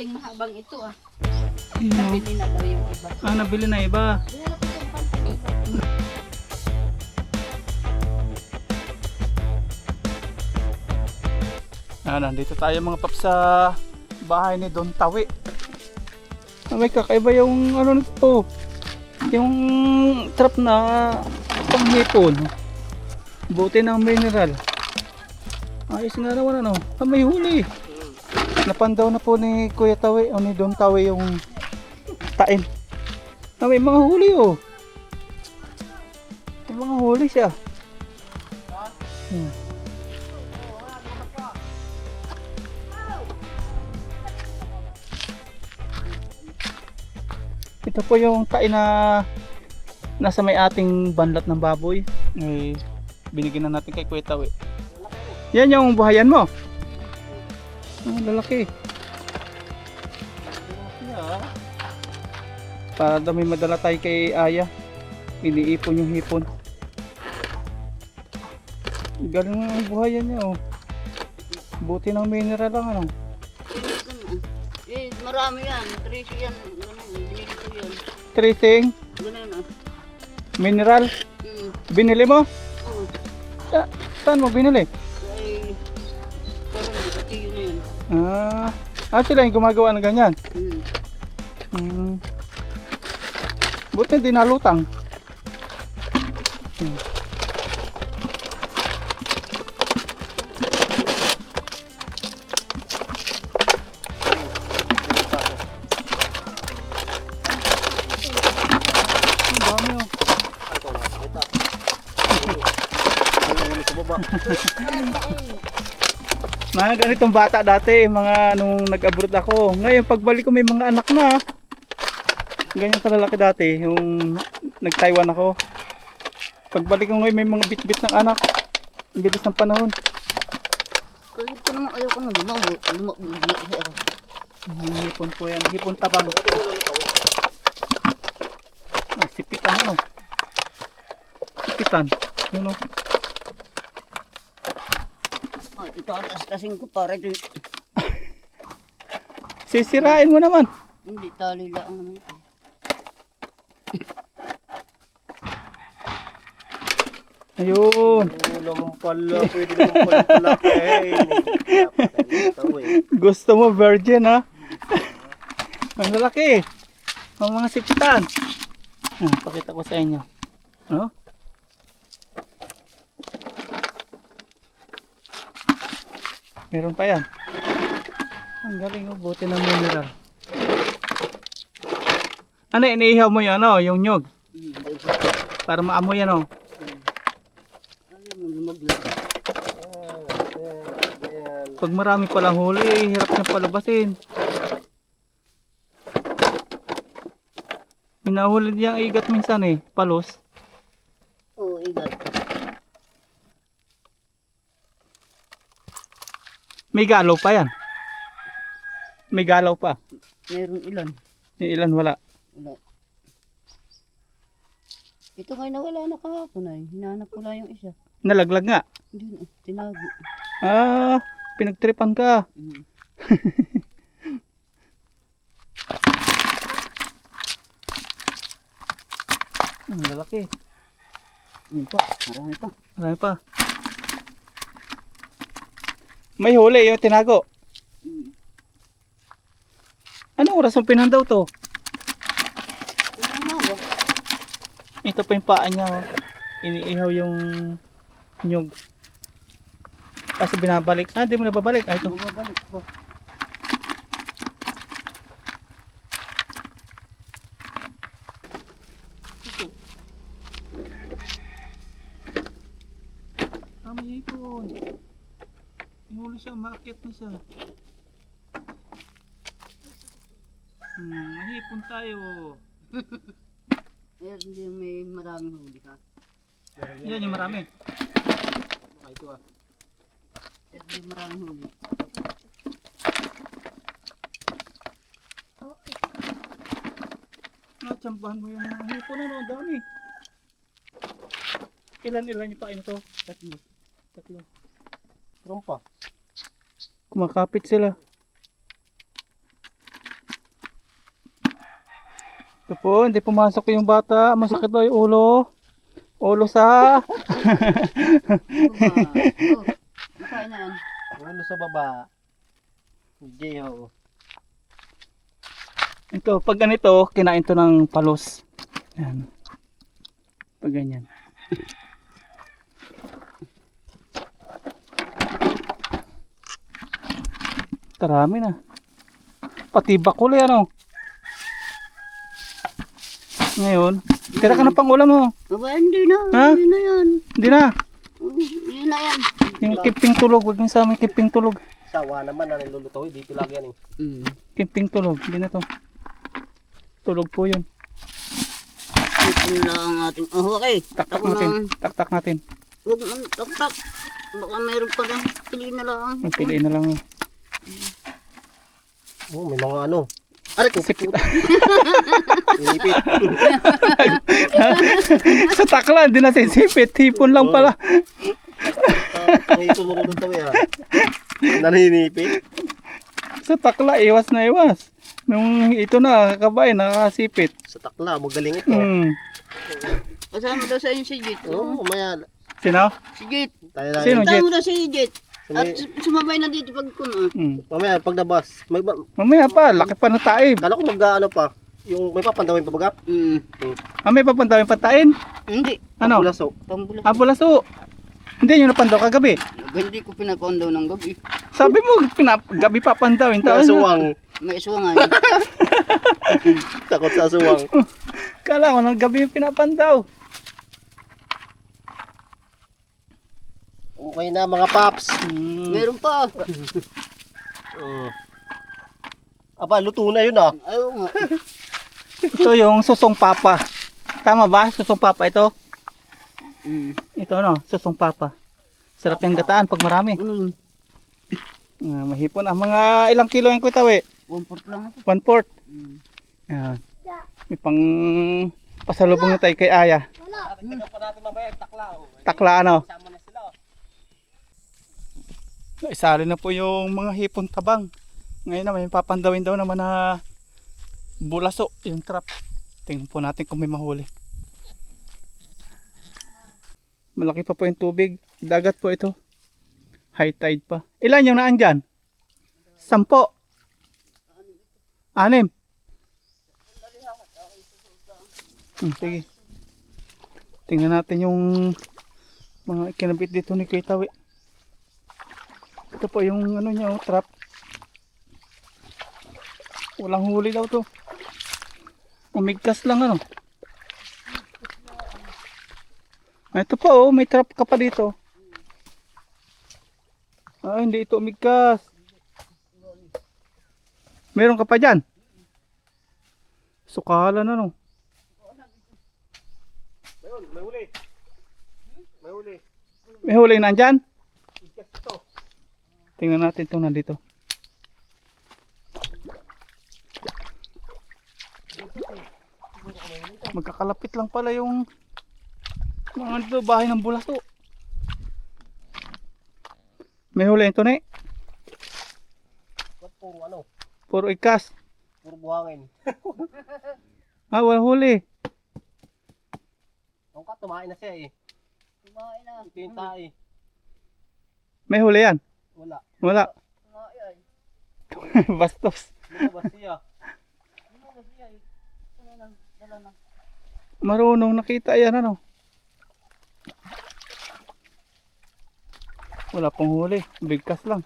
panting mahabang ito ah. Ayun. Nabili na daw yung iba. Ah, nabili na iba. Panting. Ah, nandito tayo mga paps sa bahay ni Don Tawi. Ah, may kakaiba yung ano nito. Yung trap na panghipon. Buti ng mineral. Ayos nga naman ano. Ah, may huli. Napandaw na po ni Kuya Tawi o ni Don Tawi yung. Ah, may mga huli oh. May mga huli siya. Hmm. Ito po yung tain na nasa may ating banlat ng baboy. Eh, binigyan na natin kay Kuya Tawi. Yan yung buhayan mo. Ah, lalaki. Para daw may madala tayo kay Aya. Iniipon yung hipon. Galing ang buhayan niya oh. Buti ng mineral lang ano. Eh, marami yan. Tracy yan. Binili ko yun. Tracing, Ganun ah. mineral. Hmm. Binili mo? Oo. Sa, saan mo binili? Ah, ah sila yung gumagawa ng ganyan. Hmm. Hmm. Buti hindi nalutang. Hmm. Ang dami oh. Mga ganitong bata dati, mga nung nag-abroad ako. Ngayon, pagbalik ko may mga anak na. Ganyan kalalaki dati, yung nag-Taiwan ako. Pagbalik ko ngayon may mga bit-bit ng anak. Ang bilis ng panahon. Kasi ito naman ayaw ko na lumawo. Lumawo. Yung hipon po yan, hipon tabang. Ah, sipitan ano? Sipitan. Yun o. Ito atas kasing ko para ito. Sisirain mo naman. Hindi tali lang naman. Ayun. Naman pala, pwede naman pala eh. Gusto mo virgin ha? Ang lalaki. Ang mga sipitan. Ah, pakita ko sa inyo. Ano? Meron pa yan. Ang galing oh, buti ng mineral. Ano, iniihaw mo yan, ano, yung nyog. Para maamoy yan, oh. Pag marami palang huli, eh, hirap niyang palabasin. Hinahuli niyang igat minsan eh, palos. Oo, igat. May galaw pa yan. May galaw pa. Meron ilan. Yung ilan wala. Wala. Ito ngayon nawala na kahapon ay. Hinahanap ko lang yung isa. Nalaglag nga. Hindi na. Tinago. Ah, pinagtripan ka. Hmm. Ang lalaki. Yun pa. Marami pa. Marami pa. May huli yung tinago. Anong oras ang pinandaw to? Ito pa yung paa niya. oh. Iniihaw yung nyug. Kasi binabalik. Ah, di mo na babalik. Ah, ito. Bumabalik pa. Ah, may hipon. Huli siya, na siya. Hmm, may hipon tayo. Eh, hindi may maraming huli ka. Yan yung marami. Ito ah. Eh, hindi maraming huli. Natsambahan mo yung mga hipon ano, ang dami. Ilan ilan yung pain to? Tatlo. Tatlo. Trompa kumakapit sila. Ito po hindi pumasok yung bata. Masakit daw yung ulo. Ulo sa ulo sa baba. Hindi ho ito pag ganito kinain to ng palos. Yan pag ganyan. Tarami na. Pati bakuli ano. Ngayon, tira ka na pang ulam mo. Baba, hindi na. Ha? Hindi na yan. Hindi na. Oh, Hindi na yan. Yung kiping tulog, huwag niyo sa amin kiping tulog. Sawa naman na niluluto. Dito lagi yan eh. Mm. Kiping tulog, hindi na to. Tulog po yun. Ito na ang ating... Oh, okay. Taktak natin. na. Taktak natin. Huwag tak-tak. Baka mayroon pa lang. Pili na lang. Piliin na lang. Oh, may mga ano. Aray ko. Sipit. Inipit. sa takla, hindi na sisipit. Hipon lang pala. Ang ito mo rin tawi ah. Naninipit. Sa takla, iwas na iwas. Nung ito na, kakabay, nakakasipit. Sa takla, magaling ito. Hmm. Kasama daw sa inyo si Jit. Oo, oh, mamaya. Sino? Si Jit. Tayo na. Sino? Kasama daw si Jit. At May- sum- sumabay na dito pag kuno. Hmm. Mamaya, paglabas. May, ba- Mamaya pa, laki pa ng taib. kala ko mag ano pa. Yung may papandawin pa baga. Mm. Ah, may papandawin patain. Hindi. Ano? Pulaso. Pambula. Ah, pulaso. Hindi nyo napandaw kagabi. Hindi ko pinakondaw ng gabi. Sabi mo, pinap gabi papandawin. Na. Suwang. May suwangan. Takot sa suwang. Kala ko, ng gabi yung pinapandaw. Okay na mga paps. Hmm. Meron pa. Mm. Aba, luto na yun ah. Ayaw nga. Ito yung susong papa. Tama ba? Susong papa ito? Mm. Ito ano, susong papa. Sarap yung gataan pag marami. Mm. Ah, mahipon ah. Mga ilang kilo yung kutawi? One fourth lang. One fourth. Mm. Yan. May pang pasalubong na tayo kay Aya. Oh. Takla ano. Sama na sila oh. Isali na po yung mga hipon tabang. Ngayon na may papandawin daw naman na bulaso yung trap. Tingnan po natin kung may mahuli. Malaki pa po yung tubig. Dagat po ito. High tide pa. Ilan yung naan dyan? Sampo. Anim. Hmm, sige. Tingnan natin yung mga kinabit dito ni Kuya Tawi. Ito po yung ano niya, oh, trap. Walang huli daw to. Umigkas lang ano. Ito pa oh, may trap ka pa dito. Ah, hindi ito umigkas. Meron ka pa dyan? Sukalan ano. Mayroon, may huli. May huli. May huli na dyan? Ikas ito. Tingnan natin itong nandito. Magkakalapit lang pala yung mga dito bahay ng bulaso. May huli ito na eh. Puro ano? Puro ikas. Puro buhangin. Ah, wala huli. Ang ka, tumain na siya eh. Kumain na. Ito yung tae. May huli yan. Wala. Wala. Bastos. Siya. Marunong nakita yan ano. Wala pong huli. Bigkas lang.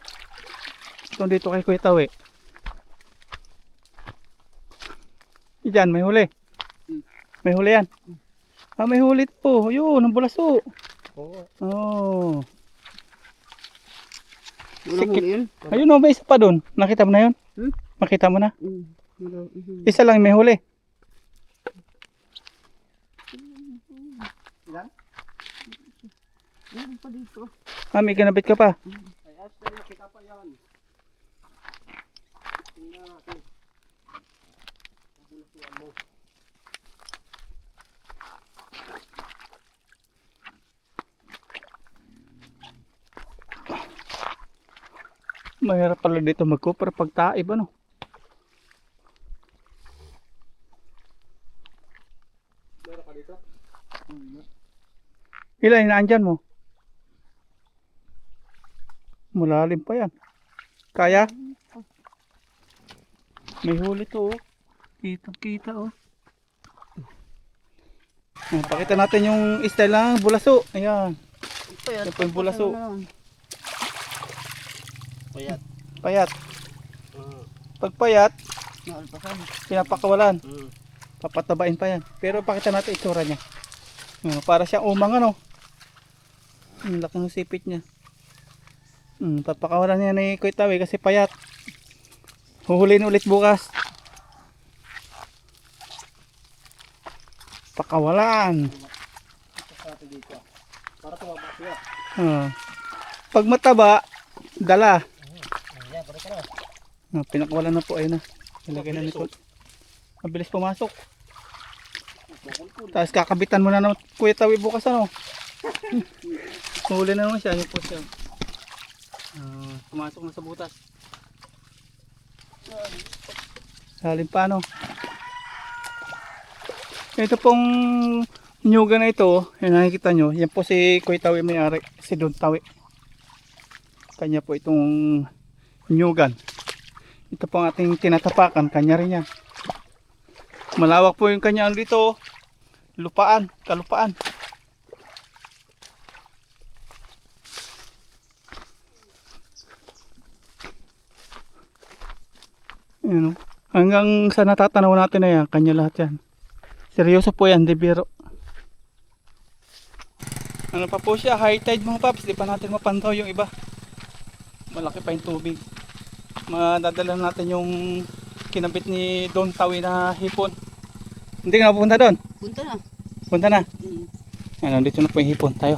Ito dito kay Kuya Tawi. Diyan, may huli. May huli yan. Ah, may huli po. Yun, ang bulaso. Oo. Oh. Sikit. Ayun o, may isa pa doon. Nakita mo na yun? Hmm? Makita mo na? Mm. Wala. Mhm. Isa lang may huli. Pa dito. Ah, may ganabit ka pa. Ay, Ashley, nakita pa yan. Tingnan natin. Nabulutuan mo. Mahirap pala dito mag-cooper pag taib ano. Meron ka dito? Ilan inaandyan mo? Malalim pa yan. Kaya? May huli to oh. Kitang kita oh. Pakita natin yung style ng bulaso. Ayan. Ito, yan. Ito yung bulaso. Payat. Payat. Mm. Pag payat, Naalpasan. pinapakawalan. Mm. Papatabain pa yan. Pero pakita natin itsura niya. Ayan, para siyang umang ano. Ang laki ng sipit niya. Hmm, papakawalan niya ni Kuya Tawi kasi payat. Huhulihin ulit bukas. Pakawalan. Para tumabak siya. Ah. Pag mataba, dala. Ayan, para ka na. Ah, pinakawalan na po, ayun na. Ilagay na nito. Mabilis pumasok. Tapos kakabitan mo na ng Kuya Tawi bukas ano. Huli na naman siya, yun po siya. Ah, pumasok na sa butas. Salim pa ano. Ito pong nyuga na ito, yung nakikita nyo, yan po si Kuya Tawi may-ari, si Don Tawi. Kanya po itong nyugan. Ito po ang ating tinatapakan, kanya rin yan. Malawak po yung kanya dito, lupaan, kalupaan. Ayan o. Hanggang sa natatanaw natin na yan, kanya lahat yan. Seryoso po yan, di biro. Ano pa po siya, high tide mga paps, di pa natin mapantaw yung iba. Malaki pa yung tubig. Madadala natin yung kinabit ni Don Tawi na hipon. Hindi ka na pupunta doon? Punta na. Punta na. Hmm. Ano, dito na po yung hipon tayo.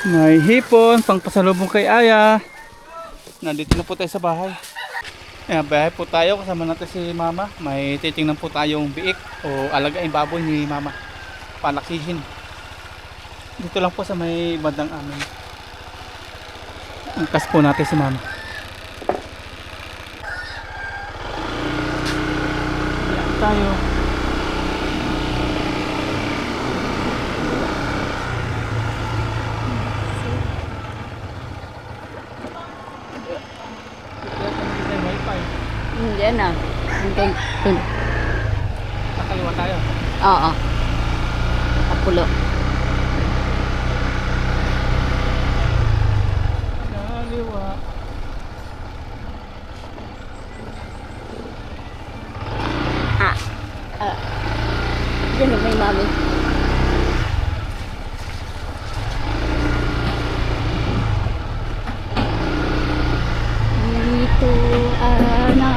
May hipon, pang pasalubong kay Aya. Nandito na po tayo sa bahay. Ayan, bahay po tayo. Kasama natin si Mama. May titingnan po tayong biik o alagaing baboy ni Mama. Palakihin. Dito lang po sa may bandang amin. Angkas po natin si Mama. Ayan tayo. Hindi na. Hanggang dun. Nakaliwa tayo. Oo. Nakapulo. Nakaliwa. Diyan may mami. Dito, ana.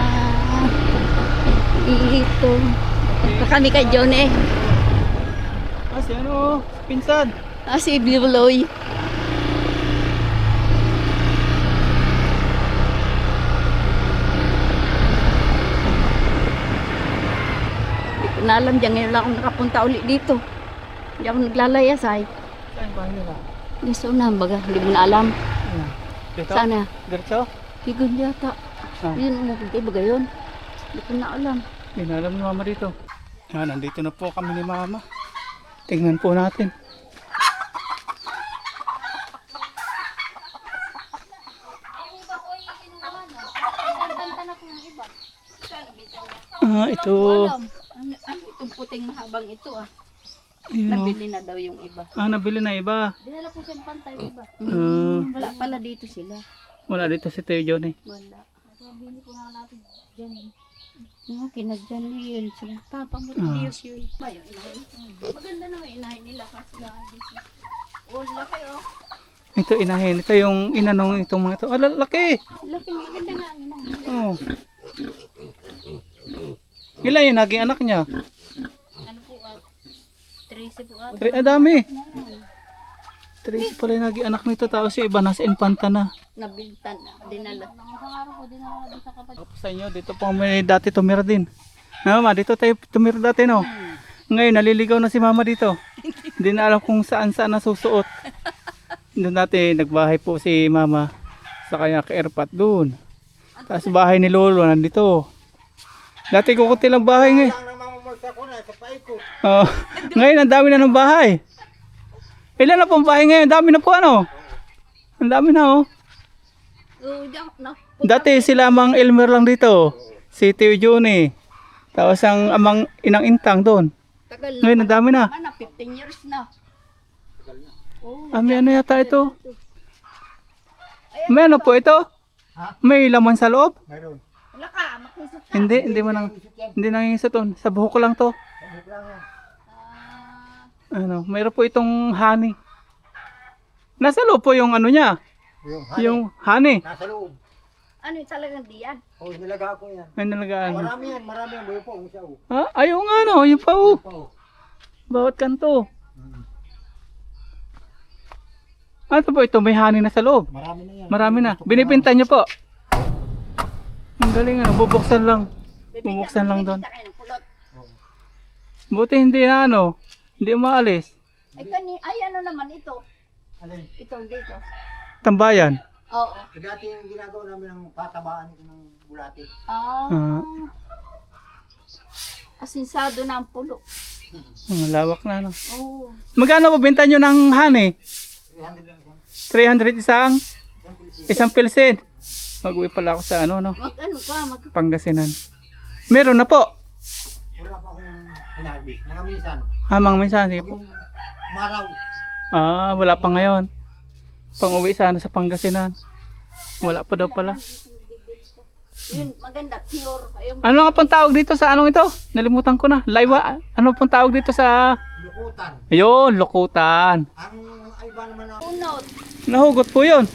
Dito. Punta kami kay John eh. Ah, si ano? Pinsan. Ah, si Bibuloy. Hindi ko na alam, diyan ngayon lang ako nakapunta ulit dito. Hindi ako naglalayasay. Saan ba nila? Gusto na, baga, hindi mo na alam. Ayan. Dito? Sana, Diretso? higon yata. Ah. Yun, umupunti, baga yun. Hindi ko na alam. Hindi na alam ni Mama dito. Yan, nandito na po kami ni Mama. Tingnan po natin. Ah, ito. Ano, ano itong puting mahabang ito ah. Yun, oh. Nabili na daw yung iba. Ah, nabili na iba. Dinala ko siyang pantay iba. Ah, Wala pala dito sila. wala dito si Teo John eh. Wala. Sabi ko nga natin dyan. Mga kinagyan niya yun. Sila tapang mo Ah. Yun. Bayo, inahin. Maganda naman inahin nila kasi na dito. Oh, laki oh. Ito inahin. Ito yung inanong itong mga ito. Ah, lalaki. Laki, maganda nga. Ano, Oh. Ilan yung naging anak niya? ano po at? Tracy po at. Ah, dami. Tracy pala yung naging anak nito. Tapos yung iba nasa infanta na. Nabiltan na. Dinala. Nakasang araw ko, dinala doon sa kapatid. Tapos sa inyo, dito po may dati tumira din. Na mama, dito tayo tumira dati no. Ngayon, naliligaw na si mama dito. Hindi na alam kung saan saan nasusuot. Doon dati, nagbahay po si mama sa kanya ka-airpat doon. Tapos bahay ni lolo nandito. Dati kukunti lang bahay ngayon. Oh, ngayon ang dami na ng bahay. Ilan na pong bahay ngayon? Dami na po ano? Ang dami na oh. Oh, na. Dati sila Mang Elmer lang dito. Si Tio Juni. Tapos ang amang inang intang doon. Tagal na. Ngayon ang dami na. Mana, 15 years na. Oh, Ah, may ano yata ito? May ano po ito? Ha? May laman sa loob? Meron. wala ka, makusot ka. Hindi, hindi mo nang hindi nangingisat doon. Sa buhok ko lang to. Sabog lang yan. Ano, mayroon po itong honey. Nasa loob po yung ano niya, Yung honey. yung honey. Nasa loob. ano yung talagang diyan? Oh, nilaga ko yan. May nalagaan. Marami yan, marami yan. Buhay po, ang siya oh. Ha? Ayaw nga no, yung pa oh. Pa, oh. Bawat kanto. Mm. Ano po ito? May honey na sa loob. Marami na yan. Marami na. Binibinta niyo po. Ang galing ano, bubuksan lang. Bubuksan lang doon. Bibigyan. Buti hindi na ano, hindi umaalis. Ay, kani, ay ano naman ito? Alin? Ito dito. Tambayan. Oo. Dati yung ginagawa namin ng patabaan ito ng bulate. Ah. Ah. Asinsado na ang pulo. Ang lawak na no. Oo. Magkano po benta nyo ng honey? 300 lang yan. 300 isang? Isang pilsin. Mag-uwi pala ako sa ano no, Mag ano ka, mag... Pangasinan. Meron na po. Wala pa akong hinarvest. Mga minsan. Minsan. Sige po. Maraw. Ah, wala pa ngayon. Pang uwi sana sa Pangasinan. Wala pa daw pala. Yun, maganda, pure. Yung Ano nga pong tawag dito sa anong ito? Nalimutan ko na. Laiwa. Ano pong tawag dito sa... Lukutan. Ayun, lukutan. Ang iba naman na... unod. Nahugot po yun.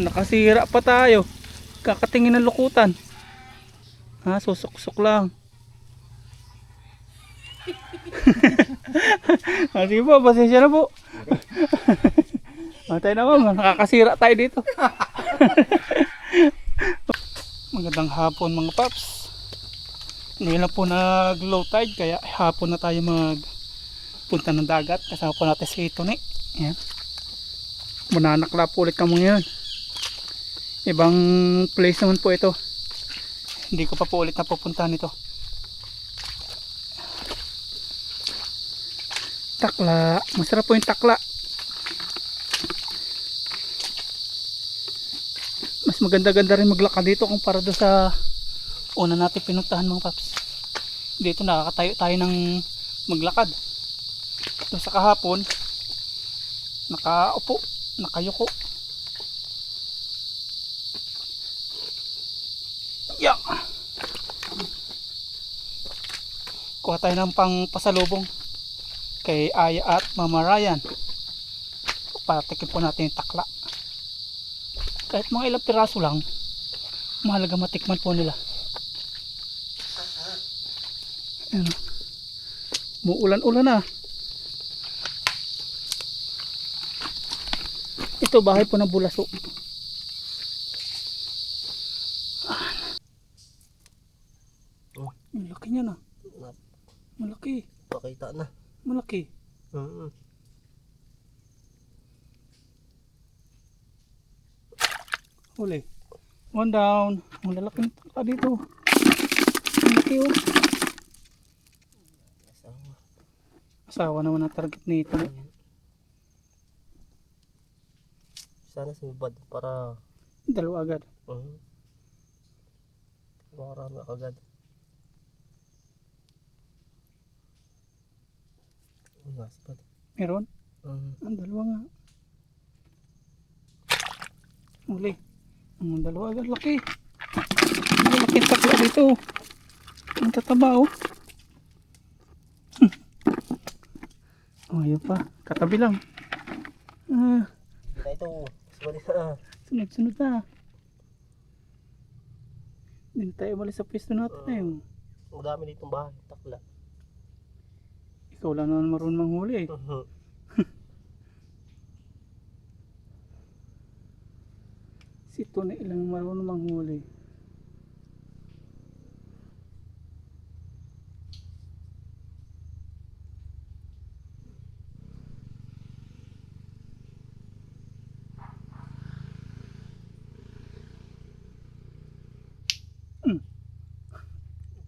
Nakasira pa tayo. Kakatingin ng lukutan. Ha, susok-sok lang. ah, sige po, pasensya na po. Matay naman, nakakasira tayo dito. Magandang hapon mga paps. Ngayon na po nag low tide kaya hapon na tayo mag punta ng dagat. Kasama po natin si Tony. Ayan. Mananakla po ulit kamo ngayon. Ibang place naman po ito. Hindi ko pa po ulit napupuntahan ito. Takla. Masarap po yung takla. Mas maganda-ganda rin maglakad dito kumpara doon sa una natin pinuntahan mga paps. Dito nakakatayo tayo ng maglakad. Doon sa kahapon, nakaupo, nakayuko. Yeah. Kuha tayo ng pang pasalubong kay Aya at Mama Ryan. Patikin po natin yung takla. Kahit mga ilang piraso lang, mahalaga matikman po nila. Ano? Muulan-ulan na. Ito bahay po ng bulaso. Oh. Ang laki niya na. Malaki. Pakita na. Malaki. Mm. Huli. One down. Ang lalaki ng taka dito. Ang laki oh. Asawa naman ang target nito. Sana sumibad para Dalawa agad. uh, marami agad. Umasipad. Meron? Mm. Ang dalawa nga. Huli. Ang dalawa agad. Laki. Ang laki takla dito. Ang tataba oh. oh, yun pa. Katabi lang. Ah, ito. Sumali na. sunod-sunod na. Hindi na tayo umalis sa pwesto natin na yun. Ang dami ditong bahay. Takla. Ikaw lang naman marunong manghuli eh. Mhm. Si Tony lang marunong manghuli.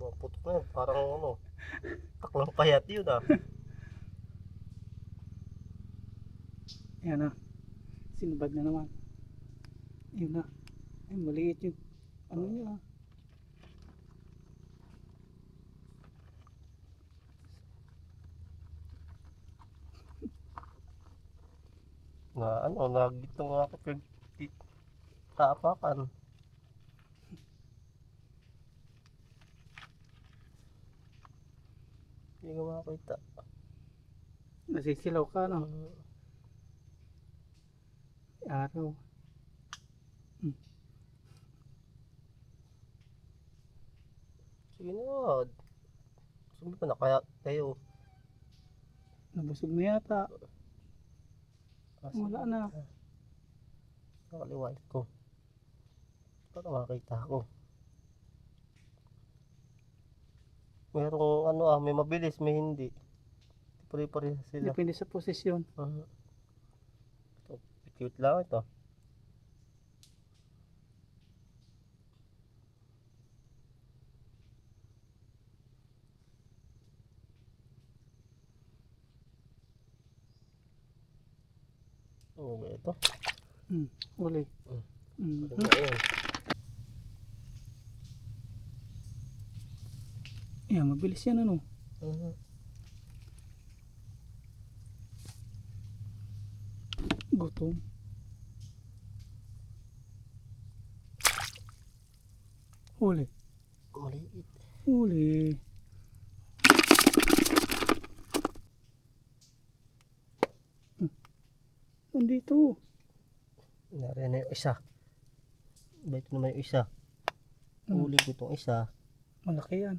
Mga puti. Ano, parang ano, taklang payat yun ah. Yan na. Sinubad na naman. Yun na. Ay, maliit yung ano niya. ah. Na ano, nagito nga ako pag taapakan. Hindi ko makakita. Nasisilaw ka, no? Araw. Sige na. Ko na kaya kayo. Nabusog na yata. Wala na. Nakaliwait ko. Para makita ko. Merong ano ah, may mabilis, may hindi. Pare-pare sila. Depende sa posisyon. Uh, ito, cute lang ito. Ba ito? Uli. Mm. Mm. Ano ba yun? Yan, mabilis yan ano. Mhm. Gutom. Huli. Maliit. Huli. Hmm. Nandito. Nariyan na yung isa. Ba ito naman yung isa. Hmm. Huli ko itong isa. Malaki yan.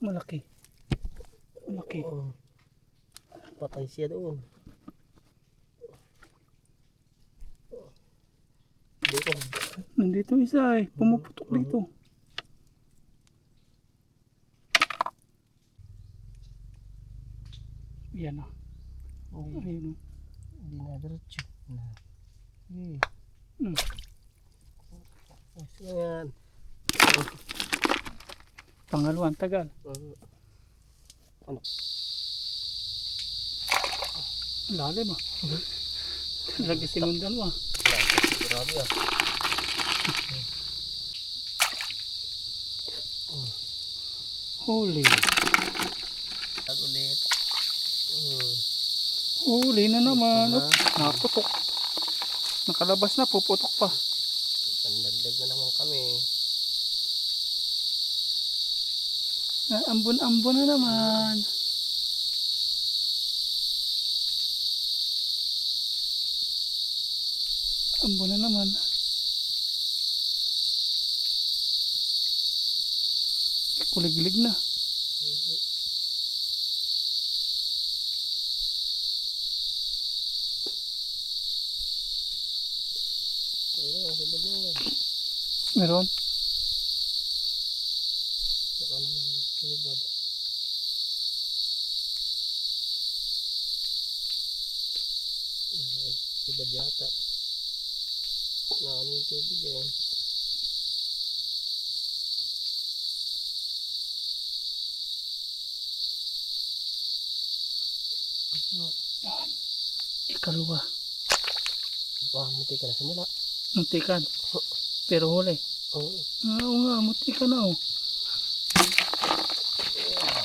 Malaki. Malaki. Oo. Patay siya doon. Dito. Nandito isa eh. Pumuputok dito. Yan ah. Hindi, Ayun oh. hindi na diretso. Na. Eh. Hmm. Ayos na yan. Pangalawang tagal. Uh, Lalim ah. Talaga sinundan mo ah. grabe ah. Huli. Tag ulit. Huli na naman. Ito na. Oops, naputok. Nakalabas na, puputok pa. Pandagdag na naman kami. Ah, Ambon-ambon na naman. Ambon na naman. Lang na. Meron. Baka naman sinibad. Ay, sibad yata. Na ano yung tubig eh. Ikaluwa. Wah, muti ka na sa mula. Muntikan. Pero huli. Oo. Ah, Oo nga, muntikan na oh.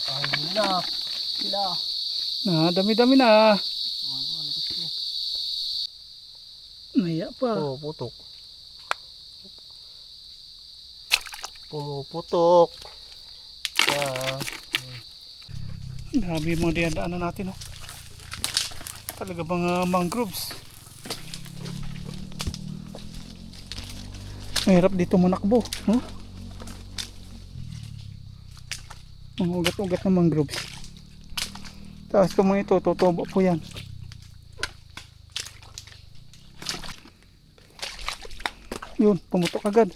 Ayun na. Sila. Na, dami-dami na. Naya pa. Oo, putok. Pumuputok. Yeah. Dami mga dinadaanan natin oh. Talaga mga mangroves. Mahirap dito manakbo. Oh? Mga ugat-ugat ng mangroves. Tapos kung mga ito, tutubo po yan. Yun, pumutok agad.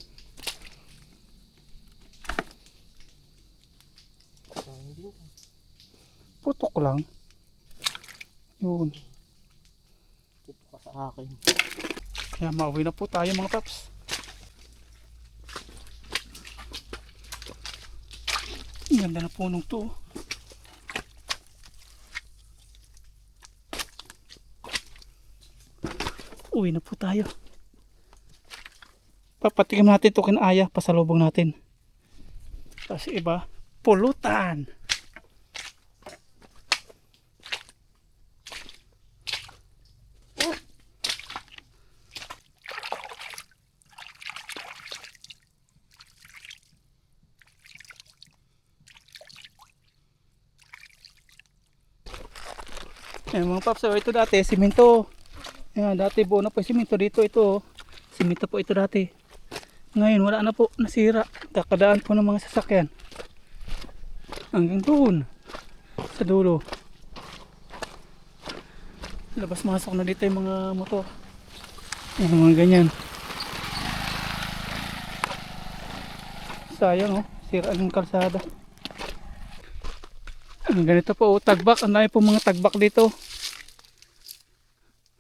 Putok lang. Yun. Akin. Kaya mauwi na po tayo mga paps. Ganda na punong to. Uwi na po tayo. Papatikim natin ito kinaya, pasalubong natin. Tapos iba, pulutan. Ayan mga paps, oh, ito dati, simento. Ayan, dati buo na po yung simento dito. Ito, oh. simento po ito dati. Ngayon, wala na po, nasira. Kakadaan po ng mga sasakyan. Hanggang doon, sa dulo. Labas-masok na dito yung mga motor. Ayan, mga ganyan. Sayang, oh. Sira ang kalsada. Ang ganito po, oh, tagbak. Ang dami po mga tagbak dito.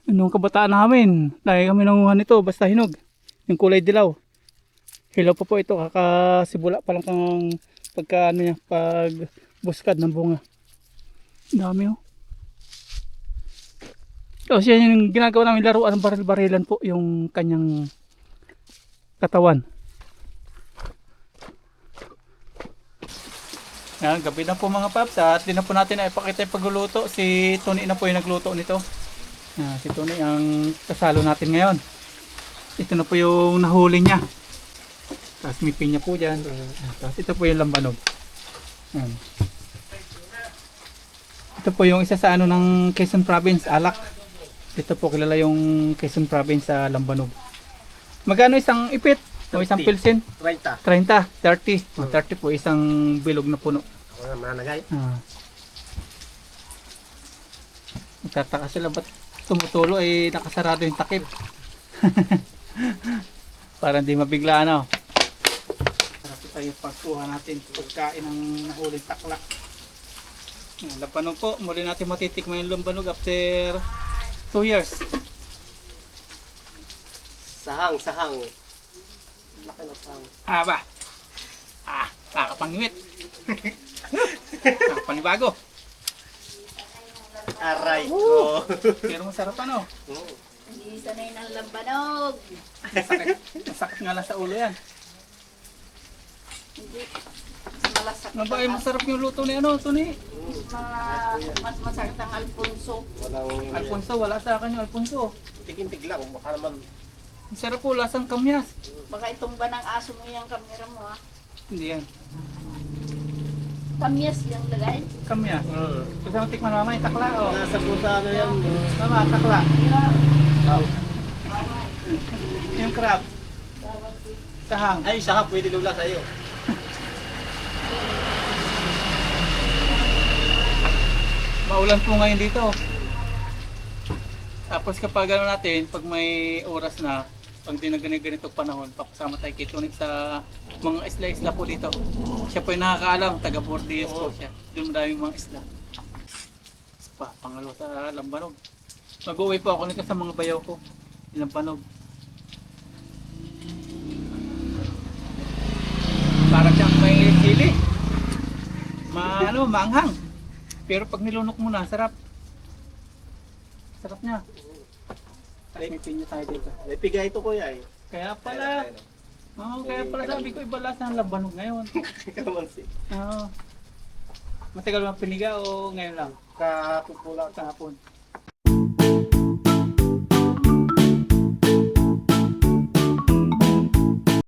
Nung kabataan namin, lagi kami nanguha nito, basta hinog. Yung kulay dilaw. Hilaw po po ito, kakasibula pa lang kang pagka ano niya, pag buskad ng bunga. Ang dami oh. Tapos yan yung ginagawa namin laruan ng baril-barilan po, yung kanyang katawan. Yan, gabi na po mga paps at di na po natin na ipakita yung pagluluto. Si Tony na po yung nagluto nito. Yan, si Tony ang kasalo natin ngayon. Ito na po yung nahuli niya. Tapos may pinya po dyan. Tapos ito po yung lambanog. Yan. Ito po yung isa sa ano ng Quezon Province, Alak. Dito po kilala yung Quezon Province sa Lambanog. Magkano isang ipit? O isang 30. pilsin? 30. 30, 30. O, 30 po isang bilog na puno. Ako na mananagay. Ah. Nagtataka sila ba't tumutulo eh nakasarado yung takip. Para hindi mabigla ano. Sarap tayo pagkuha natin pagkain ng nahuling takla. Yung Lambanog po, muli natin matitikman yung lambanog after 2 years. Sahang, sahang. Sahang. Ah ba? Ah, nakakapangimit. Nakakapanibago. Aray ko. Pero masarap ano. Oo. Hindi sanay ng lambanog. Masakit, masakit nga lang sa ulo yan. Hindi. Mas malasak. Ano ba ay masarap yung luto ni ano, Tony? Mas, mas masakit ang Alfonso. Walang Alfonso, wala sa akin yung Alfonso. tigintig lang. Baka naman. Ang sarap po, lasang kamyas. Baka itumba ng aso mo yung kamera mo ha. Hindi yan, Kamyas yung lagay. kamyas. Hmm. Gusto mo tikman mama yung takla, oh. Nasa pusa ano yan. Mama, takla. Oh. Yung crab. Sahang. Ay, saka pwede lula sa'yo. Maulan po ngayon dito. Tapos kapag ano natin, pag may oras na, pag di na ganito panahon, papasama tayo kay Tony sa mga isla-isla po dito. Siya po yung nakakaalam, taga Bordeaux po siya. Doon madaming mga isla. Pa, pangalo sa Lambanog. Mag-uwi po ako nito sa mga bayaw ko. Lambanog. Parang siyang may sili. Ma, ano, maanghang. Pero pag nilunok mo na, sarap. Sarap niya. Tapos may pinya tayo dito. May pigay ito kuya eh. Kaya pala, oo, kaya pala sabi ko iba lasa ng labanog ngayon. Kamansi. Oo. Matagal mo piniga o ngayon lang? Kahapon po lang. Kahapon.